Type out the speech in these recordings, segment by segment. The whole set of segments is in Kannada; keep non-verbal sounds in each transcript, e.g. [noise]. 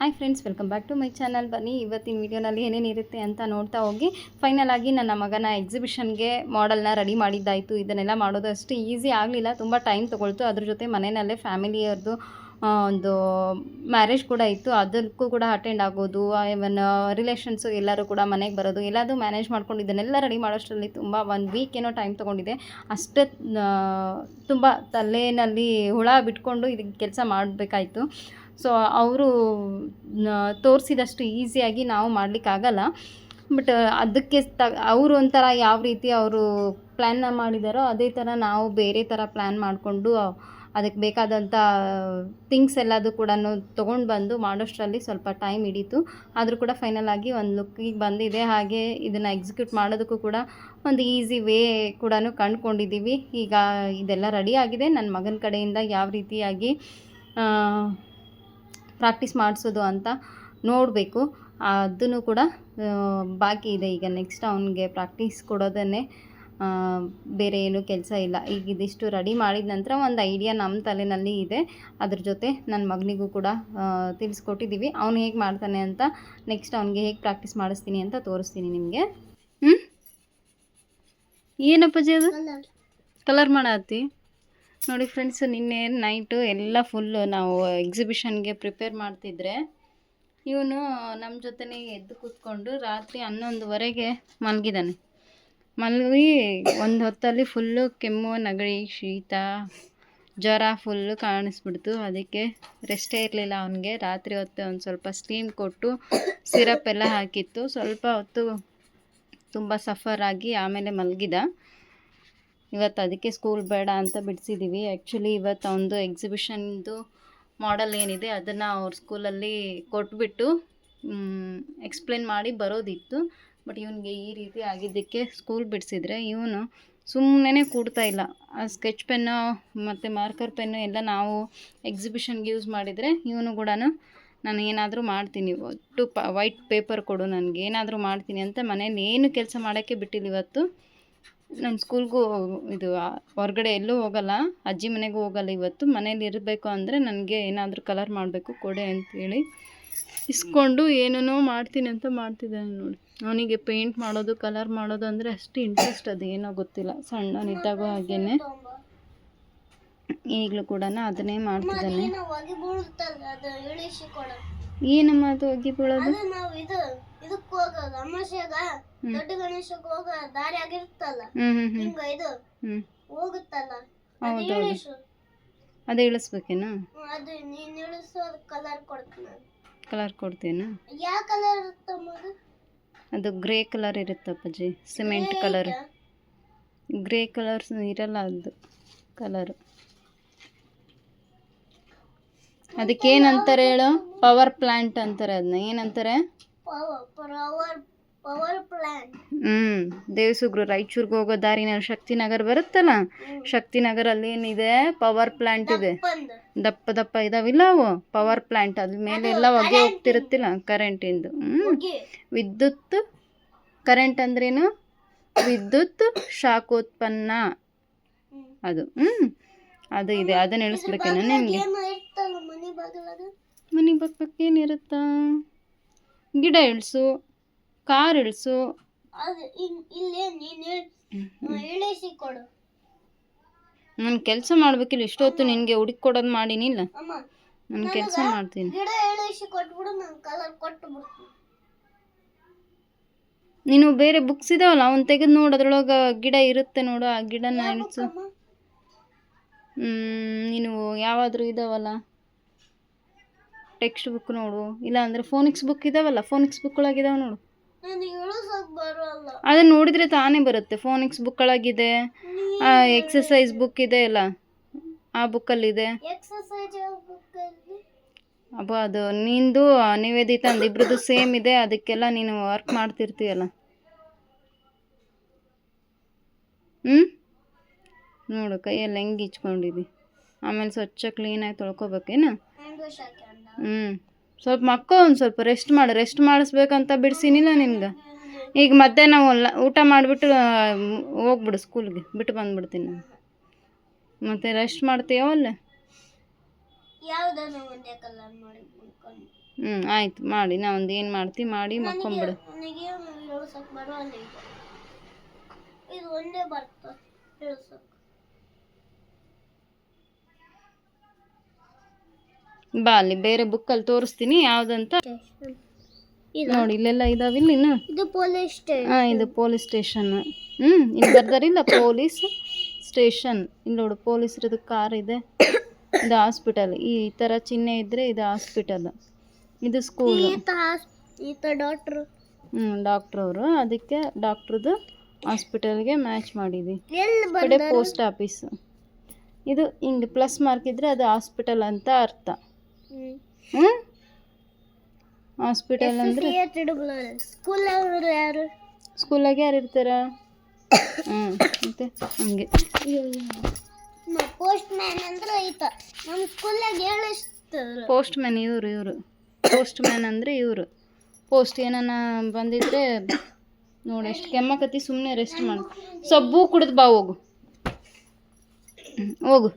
Hi friends, welcome back to my channel. ಬನ್ನಿ, ಇವತ್ತಿನ ವೀಡಿಯೋನಲ್ಲಿ ಏನೇನಿರುತ್ತೆ ಅಂತ ನೋಡ್ತಾ ಹೋಗಿ. ಫೈನಲ್ ಆಗಿ ನನ್ನ ಮಗನ ಎಕ್ಸಿಬಿಷನ್ಗೆ ಮಾಡೆಲ್ನ ರೆಡಿ ಮಾಡಿದ್ದಾಯಿತು. ಇದನ್ನೆಲ್ಲ ಮಾಡೋದು ಅಷ್ಟು ಈಸಿ ಆಗಲಿಲ್ಲ. ತುಂಬ ಟೈಮ್ ತೊಗೊಳ್ತು. ಅದ್ರ ಜೊತೆ ಮನೆಯಲ್ಲೇ ಫ್ಯಾಮಿಲಿಯವ್ರದ್ದು ಒಂದು ಮ್ಯಾರೇಜ್ ಕೂಡ ಇತ್ತು. ಅದಕ್ಕೂ ಕೂಡ ಅಟೆಂಡ್ ಆಗೋದು ಇವನ್ ರಿಲೇಷನ್ಸು ಎಲ್ಲರೂ ಕೂಡ ಮನೆಗೆ ಬರೋದು, ಎಲ್ಲದೂ ಮ್ಯಾನೇಜ್ ಮಾಡ್ಕೊಂಡು ಇದನ್ನೆಲ್ಲ ರೆಡಿ ಮಾಡೋಷ್ಟರಲ್ಲಿ ತುಂಬ ಒಂದು ವೀಕ್ ಏನೋ ಟೈಮ್ ತೊಗೊಂಡಿದೆ ಅಷ್ಟೇ ತುಂಬ ತಲೆಯಲ್ಲಿ ಹುಳ ಬಿಟ್ಕೊಂಡು ಇದಕ್ಕೆ ಕೆಲಸ ಮಾಡಬೇಕಾಯ್ತು. ಸೊ ಅವರು ತೋರಿಸಿದಷ್ಟು ಈಸಿಯಾಗಿ ನಾವು ಮಾಡಲಿಕ್ಕಾಗಲ್ಲ ಬಟ್ ಅದಕ್ಕೆ ತ, ಅವರು ಒಂಥರ ಯಾವ ರೀತಿ ಅವರು ಪ್ಲ್ಯಾನ್ನ ಮಾಡಿದಾರೋ ಅದೇ ಥರ ನಾವು ಬೇರೆ ಥರ ಪ್ಲ್ಯಾನ್ ಮಾಡಿಕೊಂಡು, ಅದಕ್ಕೆ ಬೇಕಾದಂಥ ಥಿಂಗ್ಸ್ ಎಲ್ಲದು ಕೂಡ ತೊಗೊಂಡು ಬಂದು ಮಾಡೋಷ್ಟರಲ್ಲಿ ಸ್ವಲ್ಪ ಟೈಮ್ ಹಿಡೀತು. ಆದರೂ ಕೂಡ ಫೈನಲ್ ಆಗಿ ಒಂದು ಲುಕ್ಕಿಗೆ ಬಂದಿದೆ. ಹಾಗೆ ಇದನ್ನು ಎಕ್ಸಿಕ್ಯೂಟ್ ಮಾಡೋದಕ್ಕೂ ಕೂಡ ಒಂದು ಈಸಿ ವೇ ಕೂಡ ಕಂಡುಕೊಂಡಿದ್ದೀವಿ. ಈಗ ಇದೆಲ್ಲ ರೆಡಿ ಆಗಿದೆ. ನನ್ನ ಮಗನ ಕಡೆಯಿಂದ ಯಾವ ರೀತಿಯಾಗಿ ಪ್ರಾಕ್ಟೀಸ್ ಮಾಡಿಸೋದು ಅಂತ ನೋಡಬೇಕು. ಅದನ್ನು ಕೂಡ ಬಾಕಿ ಇದೆ. ಈಗ ನೆಕ್ಸ್ಟ್ ಅವನಿಗೆ ಪ್ರಾಕ್ಟೀಸ್ ಕೊಡೋದನ್ನೇ ಬೇರೆ ಏನೂ ಕೆಲಸ ಇಲ್ಲ. ಈಗ ಇದಿಷ್ಟು ರೆಡಿ ಮಾಡಿದ ನಂತರ ಒಂದು ಐಡಿಯಾ ನಮ್ಮ ತಲೆಯಲ್ಲಿ ಇದೆ. ಅದ್ರ ಜೊತೆ ನನ್ನ ಮಗನಿಗೂ ಕೂಡ ತಿಳಿಸ್ಕೊಟ್ಟಿದ್ದೀವಿ ಅವ್ನು ಹೇಗೆ ಮಾಡ್ತಾನೆ ಅಂತ ನೆಕ್ಸ್ಟ್ ಅವನಿಗೆ ಹೇಗೆ ಪ್ರಾಕ್ಟೀಸ್ ಮಾಡಿಸ್ತೀನಿ ಅಂತ ತೋರಿಸ್ತೀನಿ ನಿಮಗೆ. ಹ್ಞೂ ಏನಪ್ಪಾಜಿ ಅದು? ಕಲರ್ ಮಾಡತ್ತಿ ನೋಡಿ ಫ್ರೆಂಡ್ಸ್ ನಿನ್ನೆ ನೈಟು ಎಲ್ಲ ಫುಲ್ಲು ನಾವು ಎಕ್ಸಿಬಿಷನ್ಗೆ ಪ್ರಿಪೇರ್ ಮಾಡ್ತಿದ್ರೆ, ಇವನು ನಮ್ಮ ಜೊತೆನೇ ಎದ್ದು ಕೂತ್ಕೊಂಡು ರಾತ್ರಿ ಹನ್ನೊಂದುವರೆಗೆ ಮಲಗಿದ್ದಾನೆ ಮಲಗಿ ಒಂದು ಹೊತ್ತಲ್ಲಿ ಫುಲ್ಲು ಕೆಮ್ಮು, ನಗಡಿ, ಶೀತ, ಜ್ವರ ಫುಲ್ಲು ಕಾಣಿಸ್ಬಿಡ್ತು. ಅದಕ್ಕೆ ರೆಸ್ಟೇ ಇರಲಿಲ್ಲ ಅವನಿಗೆ. ರಾತ್ರಿ ಹೊತ್ತು ಒಂದು ಸ್ವಲ್ಪ ಸ್ಟೀಮ್ ಕೊಟ್ಟು ಸಿರಪ್ ಎಲ್ಲ ಹಾಕಿತ್ತು. ಸ್ವಲ್ಪ ಹೊತ್ತು ತುಂಬ ಸಫರ್ ಆಗಿ ಆಮೇಲೆ ಮಲಗಿದ. ಇವತ್ತು ಅದಕ್ಕೆ ಸ್ಕೂಲ್ ಬೇಡ ಅಂತ ಬಿಡಿಸಿದ್ದೀವಿ ಆ್ಯಕ್ಚುಲಿ ಇವತ್ತು ಅವನದು ಎಕ್ಸಿಬಿಷನ್ದು ಮಾಡಲ್ ಏನಿದೆ ಅದನ್ನು ಅವ್ರ ಸ್ಕೂಲಲ್ಲಿ ಕೊಟ್ಬಿಟ್ಟು ಎಕ್ಸ್ಪ್ಲೇನ್ ಮಾಡಿ ಬರೋದಿತ್ತು. ಬಟ್ ಇವನಿಗೆ ಈ ರೀತಿ ಆಗಿದ್ದಕ್ಕೆ ಸ್ಕೂಲ್ ಬಿಡಿಸಿದ್ರೆ ಇವನು ಸುಮ್ಮನೆ ಕೂಡ್ತಾ ಇಲ್ಲ. ಆ ಸ್ಕೆಚ್ ಪೆನ್ನು ಮತ್ತು ಮಾರ್ಕರ್ ಪೆನ್ನು ಎಲ್ಲ ನಾವು ಎಕ್ಸಿಬಿಷನ್ಗೆ ಯೂಸ್ ಮಾಡಿದರೆ ಇವನು ಕೂಡ ನಾನು ಏನಾದರೂ ಮಾಡ್ತೀನಿ, ಒಟ್ಟು ಪ ವೈಟ್ ಪೇಪರ್ ಕೊಡು ನನಗೆ, ಏನಾದರೂ ಮಾಡ್ತೀನಿ ಅಂತ ಮನೇಲಿ ಏನು ಕೆಲಸ ಮಾಡೋಕ್ಕೆ ಬಿಟ್ಟಿಲ್ಲ ಇವತ್ತು. ನಾನು ಸ್ಕೂಲ್ಗೂ ಇದು ಹೊರಗಡೆ ಎಲ್ಲೂ ಹೋಗಲ್ಲ. ಅಜ್ಜಿ ಮನೆಗೂ ಹೋಗಲ್ಲ ಇವತ್ತು. ಮನೇಲಿ ಇರಬೇಕು ಅಂದರೆ ನನಗೆ ಏನಾದರೂ ಕಲರ್ ಮಾಡಬೇಕು ಕೊಡೆ ಅಂತೇಳಿ ಇಸ್ಕೊಂಡು ಏನೇನೋ ಮಾಡ್ತೀನಿ ಅಂತ ಮಾಡ್ತಿದ್ದಾನೆ ನೋಡಿ. ಅವನಿಗೆ ಪೇಂಟ್ ಮಾಡೋದು ಕಲರ್ ಮಾಡೋದು ಅಂದರೆ ಅಷ್ಟು ಇಂಟ್ರೆಸ್ಟ್ ಅದು. ಏನೋ ಗೊತ್ತಿಲ್ಲ. ಸಣ್ಣನಿದ್ದಾಗೂ ಹಾಗೇ ಈಗಲೂ ಕೂಡ ಅದನ್ನೇ ಮಾಡ್ತಿದ್ದಾನೆ. ಏನಮ್ಮ ಅದು ಒಗಿ ಬೀಳೋದು? ಇದಕ್ಕೆ ಹೋಗೋದು ಅಮಾಸ್ಯಾಗ ದೊಡ್ಡ ಗಣೇಶಕ್ಕೆ ಹೋಗೋ ದಾರಿ ಹ್ಞೂ ಹಿಂಗ ಇದು ಹೋಗುತ್ತಲ್ಲ. ಅದು ಹೌದೌದು. ಇಳಿಸು. ಅದೇ ಇಳಿಸ್ಬೇಕೇನು? ಅದು ನೀನ್ ಇಳಿಸು ಅದು ಕಲರ್ ಕೊಡ್ತೀನಿ ನಾನು. ಕಲರ್ ಕೊಡ್ತೇನು ಯಾವ ಕಲರ್ ಇರುತ್ತಮ್ಮ ಅದು ಗ್ರೇ ಕಲರ್ ಇರುತ್ತಪ್ಪಾಜಿ ಸಿಮೆಂಟ್ ಕಲರ್ ಗ್ರೇ ಕಲರ್ಸ್ ಇರಲ್ಲ ಅದು ಕಲರು ಅದಕ್ಕೇನಂತಾರೆ ಹೇಳು? ಪವರ್ ಪ್ಲಾಂಟ್ ಅಂತಾರೆ ಅದನ್ನ ಏನಂತಾರೆ? ಹ್ಞೂ ದೇವಸುಗ್ರು ರಾಯಚೂರ್ಗೆ ಹೋಗೋ ದಾರಿನಲ್ಲಿ ಶಕ್ತಿನಗರ್ ಬರುತ್ತಲ್ಲ? ಶಕ್ತಿನಗರಲ್ಲಿ ಏನಿದೆ? ಪವರ್ ಪ್ಲಾಂಟ್ ಇದೆ. ದಪ್ಪ ದಪ್ಪ ಇದಾವಿಲ್ಲ ಅವು? ಪವರ್ ಪ್ಲಾಂಟ್ ಅದ್ರ ಮೇಲೆ ಎಲ್ಲ ಹೊಗೆ ಹೋಗ್ತಿರುತ್ತಿಲ್ಲ ಕರೆಂಟಿಂದು ಹೋಗಿ ವಿದ್ಯುತ್ ಕರೆಂಟ್ ಅಂದ್ರೇನು? ವಿದ್ಯುತ್ ಶಾಖೋತ್ಪನ್ನ. ಹ್ಮ್. ಅದು ಹ್ಮ್. ಅದು ಇದೆ. ಅದನ್ನ ಇಳಿಸ್ಬೇಕೇನು ನಿಮಗೆ. ಮನಿ ಏನಿರುತ್ತಾ? ಗಿಡ ಇಳಿಸು ಕಾರ್ ಇಳಿಸು. ನನ್ ಕೆಲಸ ಮಾಡಬೇಕಿಲ್ಲ ಇಷ್ಟೊತ್ತು ನಿನಗೆ ಹುಡುಕಿ ಕೊಡೋದು ಮಾಡೀನಿಲ್ಲ. ನಾನು ಕೆಲಸ ಮಾಡ್ತೀನಿ. ನಾನು ಬೇರೆ ಬುಕ್ಸ್ ಇದಾವಲ್ಲ ಅವ್ನು ತೆಗೆದು ನೋಡು ಅದ್ರೊಳಗೆ ಗಿಡ ಇರುತ್ತೆ ನೋಡು ಆ ಗಿಡನ ಇಳಿಸು. ಹ್ಮ್, ನೀನು ಯಾವಾದರೂ ಇದಾವಲ್ಲ. ಟೆಕ್ಸ್ಟ್ ಬುಕ್ ನೋಡು ಇಲ್ಲ ಅಂದ್ರೆ ಫೋನಿಕ್ಸ್ ಬುಕ್ ಇದಾವಲ್ಲ ಫೋನಿಕ್ಸ್ ಬುಕ್ ಒಳಗಿದಾವ ನೋಡು. ಅದನ್ನ ನೋಡಿದರೆ ತಾನೇ ಬರುತ್ತೆ ಫೋನಿಕ್ಸ್ ಬುಕ್ ಒಳಗಿದೆ ಎಕ್ಸಸೈಸ್ ಬುಕ್ ಇದೆ ಅಲ್ಲ ಆ ಬುಕ್ಕಲ್ಲಿದೆ ಅಬ್ಬ ಅದು ನಿಂದು ನಿವೇದಿತ ಅಂದ ಇಬ್ರದ್ದು ಸೇಮ್ ಇದೆ ಅದಕ್ಕೆಲ್ಲ ನೀನು ವರ್ಕ್ ಮಾಡ್ತಿರ್ತೀಯಲ್ಲ. ಹ್ಞೂ ನೋಡು ಕೈಯಲ್ಲಿ ಹೆಂಗೆ ಇಚ್ಕೊಂಡಿದ್ದಿ ಆಮೇಲೆ ಸ್ವಚ್ಛ ಕ್ಲೀನಾಗಿ ತೊಳ್ಕೊಬೇಕೇನು ಹ್ಞೂ ಸ್ವಲ್ಪ ಮಕ್ಕೋ ಒಂದು ಸ್ವಲ್ಪ ರೆಸ್ಟ್ ಮಾಡು ರೆಸ್ಟ್ ಮಾಡಿಸ್ಬೇಕಂತ ಬಿಡಿಸಿನಿಲ್ಲ ನಿನ್ಗೆ. ಈಗ ಮಧ್ಯಾಹ್ನ ನಾವು ಊಟ ಮಾಡಿಬಿಟ್ಟು ಹೋಗ್ಬಿಡು ಸ್ಕೂಲ್ಗೆ ಬಿಟ್ಟು ಬಂದ್ಬಿಡ್ತೀನಿ ನಾನು. ಮತ್ತೆ ರೆಸ್ಟ್ ಮಾಡ್ತೀಯೋ ಅಲ್ಲ ಹ್ಞೂ ಆಯ್ತು ಮಾಡಿ ನಾ ಒಂದು ಏನು ಮಾಡ್ತಿ ಮಾಡಿ ಮಕ್ಕೊಂಬಿಡು. ಇದು ಒಂದೇ ಬರ್ತ ಬಾ ಅಲ್ಲಿ ಬೇರೆ ಬುಕ್ಕಲ್ಲಿ ತೋರಿಸ್ತೀನಿ ಯಾವ್ದಂತ? ನೋಡಿ ಇಲ್ಲೆಲ್ಲ ಇದಾವ ಇಲ್ಲಿ ಇದು ಪೊಲೀಸ್ ಸ್ಟೇಷನ್ ಹಾಂ ಇದು ಪೊಲೀಸ್ ಸ್ಟೇಷನ್ ಹ್ಞೂ ಇಲ್ಲಿ ಬರ್ದಾರಿಲ್ಲ ಪೊಲೀಸ್ ಸ್ಟೇಷನ್ ಇಲ್ಲಿ ನೋಡು ಪೊಲೀಸ್ರದ್ದು ಕಾರ್ ಇದೆ. ಇದು ಹಾಸ್ಪಿಟಲ್ ಈ ಥರ ಚಿಹ್ನೆ ಇದ್ದರೆ ಇದು ಹಾಸ್ಪಿಟಲ್ ಇದು ಸ್ಕೂಲ್ ಡಾಕ್ಟ್ರು ಹ್ಞೂ ಡಾಕ್ಟ್ರ್ ಅವರು. ಅದಕ್ಕೆ ಡಾಕ್ಟ್ರದ್ದು ಹಾಸ್ಪಿಟಲ್ಗೆ ಮ್ಯಾಚ್ ಮಾಡಿದ್ವಿ. ಕಡೆ ಪೋಸ್ಟ್ ಆಫೀಸ್ ಇದು ಹಿಂಗೆ ಪ್ಲಸ್ ಮಾರ್ಕ್ ಇದ್ದರೆ ಅದು ಹಾಸ್ಪಿಟಲ್ ಅಂತ ಅರ್ಥ. ಹ್ಞೂ ಹಾಸ್ಪಿಟಲ್ ಅಂದ್ರೆ? ಸ್ಕೂಲ್ ಯಾರು? ಸ್ಕೂಲಾಗೆ ಯಾರು ಇರ್ತಾರ? [coughs] ಹ್ಞೂ ಮತ್ತೆ ಹಂಗೆ. ಪೋಸ್ಟ್ ಮ್ಯಾನ್ ಅಂದ್ರೆ ಈತ. ನಮ್ಮ ಸ್ಕೂಲಾಗ ಹೇಳಿಸ್ತಾರೆ ಪೋಸ್ಟ್ ಮ್ಯಾನ್ ಇವರು ಇವರು. ಪೋಸ್ಟ್ ಮ್ಯಾನ್ ಅಂದರೆ ಇವರು. ಪೋಸ್ಟ್ ಏನನ್ನ ಬಂದಿದ್ರೆ ನೋಡಿ ಎಷ್ಟು ಕೆಮ್ಮಕತ್ತಿ ಸುಮ್ಮನೆ ರೆಸ್ಟ್ ಮಾಡು. ಸಬ್ಬು ಕುಡಿದು ಬಾ ಹೋಗು. ಹೋಗು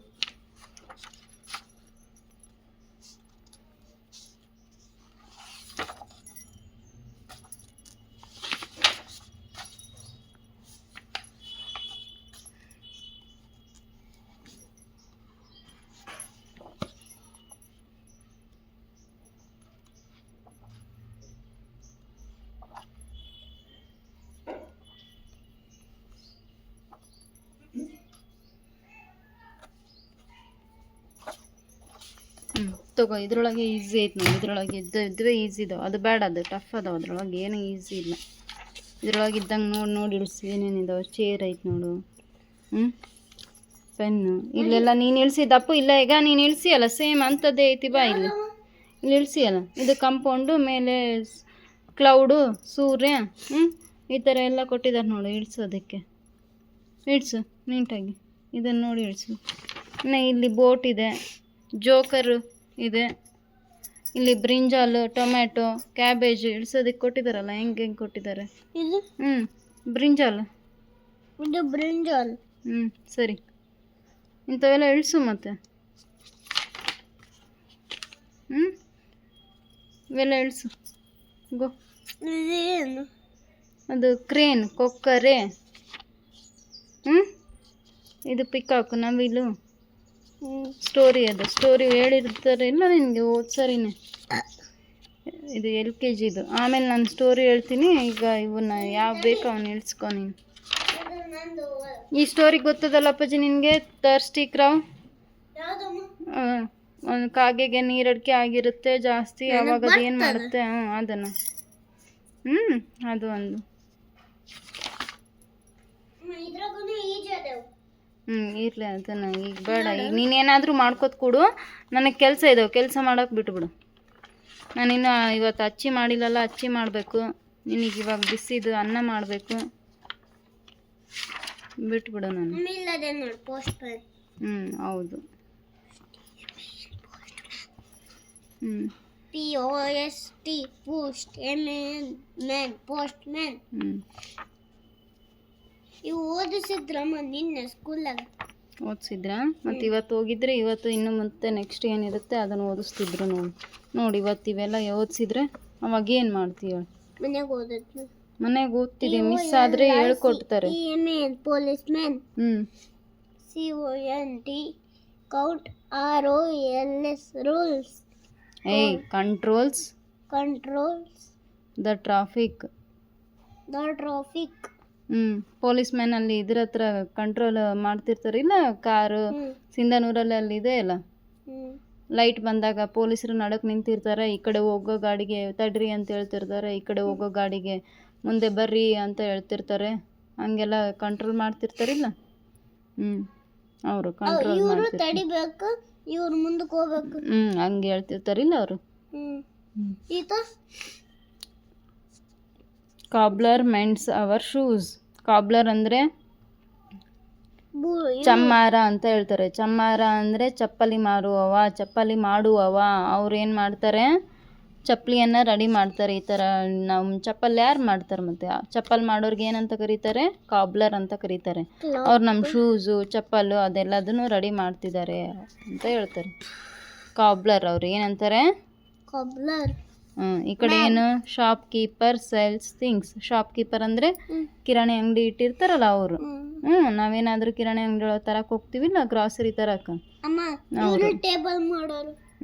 ಹ್ಞೂ ತಗೋ, ಇದ್ರೊಳಗೆ ಈಸಿ ಐತೆ ನೋಡಿ ಇದ್ರೊಳಗೆ ಇದ್ದು, ಇದ್ವೇ ಈಸಿ ಇದಾವೆ. ಅದು ಬೇಡ, ಅದು ಟಫ್ ಅದಾವೆ. ಅದ್ರೊಳಗೆ ಏನು ಈಸಿ ಇಲ್ಲ. ಇದ್ರೊಳಗೆ ಇದ್ದಂಗೆ ನೋಡಿ ನೋಡಿ ಇಳಿಸಿ ಏನೇನಿದಾವೆ ಚೇರ್ ಐತೆ ನೋಡು. ಹ್ಞೂ ಪೆನ್ನು ಇಲ್ಲೆಲ್ಲ ನೀನು ಇಳಿಸಿದಪ್ಪು ಇಲ್ಲ, ಈಗ ನೀನು ಇಳಿಸಿಯಲ್ಲ ಸೇಮ್ ಅಂಥದ್ದೇ ಐತಿ, ಬಾ ಇಲ್ಲಿ. ಇಲ್ಲಿ ಇಳಿಸಿಯಲ್ಲ ಇದು ಕಂಪೌಂಡು ಮೇಲೆ ಕ್ಲೌಡು ಸೂರ್ಯ ಹ್ಞೂ ಈ ಥರ ಎಲ್ಲ ಕೊಟ್ಟಿದ್ದಾರೆ ನೋಡು. ಇಳಿಸೋದಕ್ಕೆ ಇಳಿಸು ನೀಟಾಗಿ ಇದನ್ನು ನೋಡಿ ಇಳಿಸು. ಇನ್ನು ಇಲ್ಲಿ ಬೋಟ್ ಇದೆ. ಜೋಕರು ಇದೆ. ಇಲ್ಲಿ ಬ್ರಿಂಜಾಲು ಟೊಮ್ಯಾಟೊ ಕ್ಯಾಬೇಜ್ ಇಳಿಸೋದಕ್ಕೆ ಕೊಟ್ಟಿದ್ದಾರಲ್ಲ ಹೆಂಗೆ ಹೆಂಗೆ ಕೊಟ್ಟಿದ್ದಾರೆ ಇದು? ಹ್ಞೂ ಬ್ರಿಂಜಾಲ್. ಇದು ಬ್ರಿಂಜಾಲ್. ಹ್ಞೂ ಸರಿ. ಇಂಥವೆಲ್ಲ ಇಳಿಸು ಮತ್ತೆ. ಹ್ಞೂ ಇವೆಲ್ಲ ಇಳಿಸು. ಗೋ. ಏನು? ಅದು ಕ್ರೇನ್ ಕೊಕ್ಕರೆ. ಹ್ಞೂ ಇದು ಪಿಕಾಕು ನವಿಲು. ಸ್ಟೋರಿ ಅದು. ಸ್ಟೋರಿ ಹೇಳಿರ್ತಾರೆ ಇಲ್ಲ ನಿನಗೆ? ಓದ್ ಸರಿನೇ. ಇದು ಎಲ್ ಕೆ ಜಿದು ಆಮೇಲೆ ನಾನು ಸ್ಟೋರಿ ಹೇಳ್ತೀನಿ. ಈಗ ಇವನ್ನ ಯಾವ ಬೇಕು ಅವನು ಇಳಿಸ್ಕೊ ನೀನು. ಈ ಸ್ಟೋರಿ ಗೊತ್ತದಲ್ಲ ಅಪ್ಪಾಜಿ ನಿನಗೆ? ತರ್ಸ್ಟಿ ಕ್ರಾವ್ ಹಾಂ ಒಂದು ಕಾಗೆಗೆ ನೀರಡಿಕೆ ಆಗಿರುತ್ತೆ ಜಾಸ್ತಿ. ಅವಾಗ ಅದು ಏನು ಮಾಡುತ್ತೆ? ಹ್ಞೂ ಅದನ್ನು. ಹ್ಞೂ ಅದು ಒಂದು. ಹ್ಞೂ ಇರಲಿ ಅದನ್ನು. ಈಗ ಬೇಡ. ಈಗ ನೀನೇನಾದರೂ ಮಾಡ್ಕೊತ ಕೊಡು. ನನಗೆ ಕೆಲಸ ಇದಾವೆ ಕೆಲಸ ಮಾಡೋಕೆ ಬಿಟ್ಬಿಡು. ನಾನಿನ್ನು ಇವತ್ತು ಅಚ್ಚಿ ಮಾಡಿಲ್ಲಲ್ಲ ಅಚ್ಚಿ ಮಾಡಬೇಕು. ನಿನಗೆ ಇವಾಗ ಬಿಸಿದು ಅನ್ನ ಮಾಡಬೇಕು. ಬಿಟ್ಬಿಡು ನಾನು. ಹ್ಞೂ ಹೌದು ಹ್ಞೂ P O S T post M N man postman ಹ್ಞೂ ಇವು ಓದಿಸಿದ್ರಮ್ಮ ನಿನ್ನೆ ಸ್ಕೂಲಾಗ ಓದಿಸಿದ್ರ? ಮತ್ತು ಇವತ್ತು ಹೋಗಿದ್ರೆ ಇವತ್ತು ಇನ್ನು ಮತ್ತೆ ನೆಕ್ಸ್ಟ್ ಏನಿರುತ್ತೆ ಅದನ್ನು ಓದಿಸ್ತಿದ್ರು ನೋಡಿ. ನೋಡಿ ಇವತ್ತು ಇವೆಲ್ಲ ಓದಿಸಿದ್ರೆ ಅವಾಗ ಏನು ಮಾಡ್ತೀಯ? ಮನೆಗೆ ಓದಿದ್ವಿ ಮನೆಗೆ ಓದ್ತಿದ್ದೆ ಮಿಸ್ ಆದರೆ ಹೇಳ್ಕೊಡ್ತಾರೆ. ಪೊಲೀಸ್ ಮ್ಯಾನ್ ಹ್ಞೂ C O N T count R O L S rules ಏಯ್ controls controls the traffic the traffic ಹ್ಞೂ ಪೊಲೀಸ್ ಮ್ಯಾನ್ ಅಲ್ಲಿ ಇದ್ರ ಹತ್ರ ಕಂಟ್ರೋಲ್ ಮಾಡ್ತಿರ್ತಾರಿಲ್ಲ ಕಾರು ಸಿಂಧನೂರಲ್ಲಿ ಅಲ್ಲಿ ಇದೆ ಅಲ್ಲ? ಲೈಟ್ ಬಂದಾಗ ಪೊಲೀಸರು ನಡಕ್ ನಿಂತಿರ್ತಾರೆ. ಈ ಕಡೆ ಹೋಗೋ ಗಾಡಿಗೆ ತಡ್ರಿ ಅಂತ ಹೇಳ್ತಿರ್ತಾರೆ. ಈ ಕಡೆ ಹೋಗೋ ಗಾಡಿಗೆ ಮುಂದೆ ಬರ್ರಿ ಅಂತ ಹೇಳ್ತಿರ್ತಾರೆ. ಹಂಗೆಲ್ಲ ಕಂಟ್ರೋಲ್ ಮಾಡ್ತಿರ್ತಾರಿಲ್ಲ ಹ್ಞೂ ಅವರು ಕಂಟ್ರೋಲ್ ಮಾಡ್ತಿರ್ತಾರೆ. ತಡಿಬೇಕು ಇವ್ರು ಮುಂದಕ್ಕೆ ಹೋಗ್ಬೇಕು. ಹ್ಞೂ ಹಂಗೆ ಹೇಳ್ತಿರ್ತಾರಿಲ್ಲ ಅವರು. ಹ್ಮ್. ಈತ? Cobbler mends our shoes cobbler ಅಂದ್ರೆ ಚಮ್ಮಾರ ಅಂತ ಹೇಳ್ತಾರೆ. ಚಮ್ಮಾರ ಅಂದ್ರೆ ಚಪ್ಪಲಿ ಮಾರುವವ ಚಪ್ಪಲಿ ಮಾಡುವವ. ಅವ್ರು ಏನು ಮಾಡ್ತಾರೆ? ಚಪ್ಪಲಿಯನ್ನ ರೆಡಿ ಮಾಡ್ತಾರೆ. ಈ ಥರ ನಮ್ಮ ಚಪ್ಪಲ್ ಯಾರು ಮಾಡ್ತಾರೆ ಮತ್ತೆ? ಚಪ್ಪಲ್ ಮಾಡೋರ್ಗೆ ಏನಂತ ಕರೀತಾರೆ? ಕಾಬ್ಲರ್ ಅಂತ ಕರೀತಾರೆ. ಅವ್ರು ನಮ್ಮ ಶೂಸು ಚಪ್ಪಲು ಅದೆಲ್ಲದನ್ನು ರೆಡಿ ಮಾಡ್ತಿದ್ದಾರೆ ಅಂತ ಹೇಳ್ತಾರೆ. ಕಾಬ್ಲರ್ ಅವ್ರು ಏನಂತಾರೆ? ಕಾಬ್ಲರ್ ಈ ಕಡೆ ಏನು shop keeper sells things shop keeper ಅಂದ್ರೆ ಕಿರಾಣಿ ಅಂಗಡಿ ಇಟ್ಟಿರ್ತಾರಲ್ಲ ಅವರು. ಹ್ಮ್. ನಾವೇನಾದ್ರೂ ಕಿರಾಣಿ ಅಂಗಡಿ ತರಕ್ ಹೋಗ್ತೀವಿಲ್ಲ ಗ್ರಾಸರಿ ತರಕ?